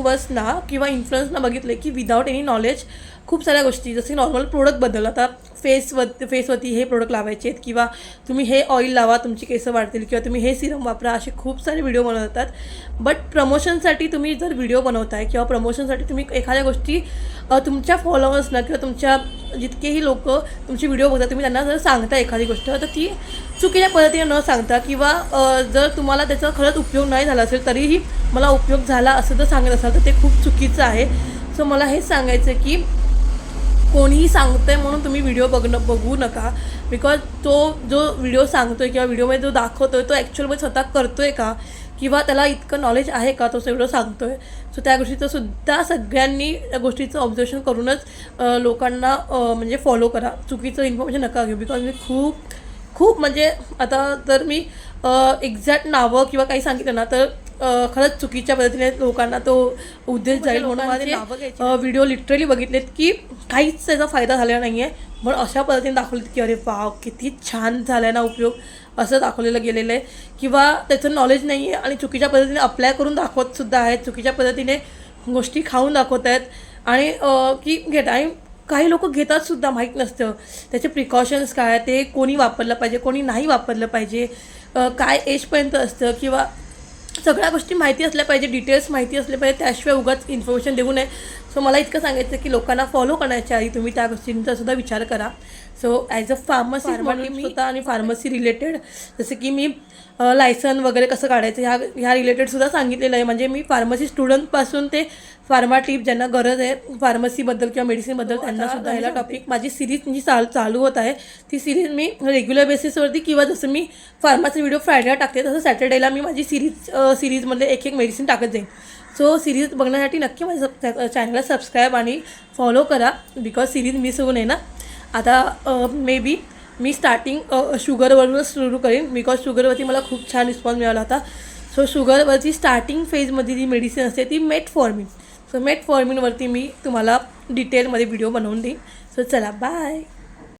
यूट्यूबर्सना किंवा इन्फ्लुअन्सना बघितले की विदाऊट एनी नॉलेज खूप साऱ्या गोष्टी जसे नॉर्मल प्रोडक्टबद्दल आता फेसवर फेसवरती हे प्रोडक्ट लावायचे आहेत किंवा तुम्ही हे ऑइल लावा तुमची केसं वाढतील किंवा तुम्ही हे सिरम वापरा असे खूप सारे व्हिडिओ बनवतात. बट प्रमोशनसाठी तुम्ही जर व्हिडिओ बनवताय किंवा प्रमोशनसाठी तुम्ही एखाद्या गोष्टी तुमच्या फॉलोअर्सना किंवा तुमच्या जितकेही लोक तुमचे व्हिडिओ बघतात तुम्ही त्यांना जर सांगता एखादी गोष्ट तर ती चुकीच्या पद्धतीने न सांगता किंवा जर तुम्हाला त्याचा खरंच उपयोग नाही झाला असेल तरीही मला उपयोग झाला असं जर सांगत असाल तर ते खूप चुकीचं आहे. सो मला हेच सांगायचं की कोणीही सांगतंय म्हणून तुम्ही व्हिडिओ बघणं बघू नका. बिकॉज तो जो व्हिडिओ सांगतोय किंवा व्हिडिओमध्ये जो दाखवतोय तो ॲक्च्युअलमध्ये स्वतः करतोय का? किंवा त्याला इतकं नॉलेज आहे का तो व्हिडिओ सांगतोय? सो त्या गोष्टीचं सुद्धा सगळ्यांनी त्या गोष्टीचं ऑब्झर्वेशन करूनच लोकांना म्हणजे फॉलो करा. चुकीचं इन्फॉर्मेशन नका घेऊ. बिकॉज मी खूप खूप म्हणजे आता जर मी एक्झॅक्ट नावं किंवा काही सांगितलं ना तर खरंच चुकीच्या पद्धतीने लोकांना तो उद्देश जाईल म्हणून माझे व्हिडिओ लिटरली बघितलेत की काहीच त्याचा फायदा झालेला नाही आहे पण अशा पद्धतीने दाखवलेत की अरे वाव किती छान झाला आहे ना उपयोग. असं दाखवलेलं गेलेलं आहे. किंवा त्याचं नॉलेज नाही आहे आणि चुकीच्या पद्धतीने अप्लाय करून दाखवत सुद्धा आहेत. चुकीच्या पद्धतीने गोष्टी खाऊन दाखवत आहेत. आणि की घेत आणि काही लोक घेतात सुद्धा माहीत नसतं. त्याचे प्रिकॉशन्स काय ते कोणी वापरलं पाहिजे कोणी नाही वापरलं पाहिजे. काय एजपर्यंत असतं किंवा सगळ्या गोष्टी माहिती असल्या पाहिजे डिटेल्स माहिती असले पाहिजे त्याशिवाय उगाच इन्फॉर्मेशन देऊ नये. सो मला इतकं सांगायचं की लोकांना फॉलो करण्याच्या आधी तुम्ही त्या गोष्टींचा सुद्धा विचार करा. सो ॲज अ फार्मसी मी स्वतः आणि फार्मसी रिलेटेड जसं की मी लायसन वगैरे कसं काढायचं ह्या ह्या रिलेटेड सुद्धा सांगितलेलं आहे. म्हणजे मी फार्मसी स्टुडंटपासून ते फार्मा टिप ज्यांना गरज आहे फार्मसीबद्दल किंवा मेडिसिनबद्दल त्यांना सुद्धा ह्याला टॉपिक माझी सिरीज जी चाल चालू होत आहे ती सिरीज मी रेग्युलर बेसिसवरती किंवा जसं मी फार्मासी व्हिडिओ फ्रायडेला टाकते तसं सॅटर्डेला मी माझी सिरीज सिरीजमधले एक एक मेडिसिन टाकत जाईन. सो सिरीज बघण्यासाठी नक्की माझ्या चॅनलला सबस्क्राईब आणि फॉलो करा बिकॉज सिरीज मिस होऊ नये ना. आता मे बी मी स्टार्टिंग शुगरवरूनच सुरू करेन बिकॉज शुगरवरती मला खूप छान रिस्पॉन्स मिळाला होता. सो शुगरवरची स्टार्टिंग फेजमध्ये जी मेडिसिन असते ती मेट फॉर्मिन सो मेट फॉर्मिनवरती मी तुम्हाला डिटेलमध्ये व्हिडिओ बनवून देईन. सो चला बाय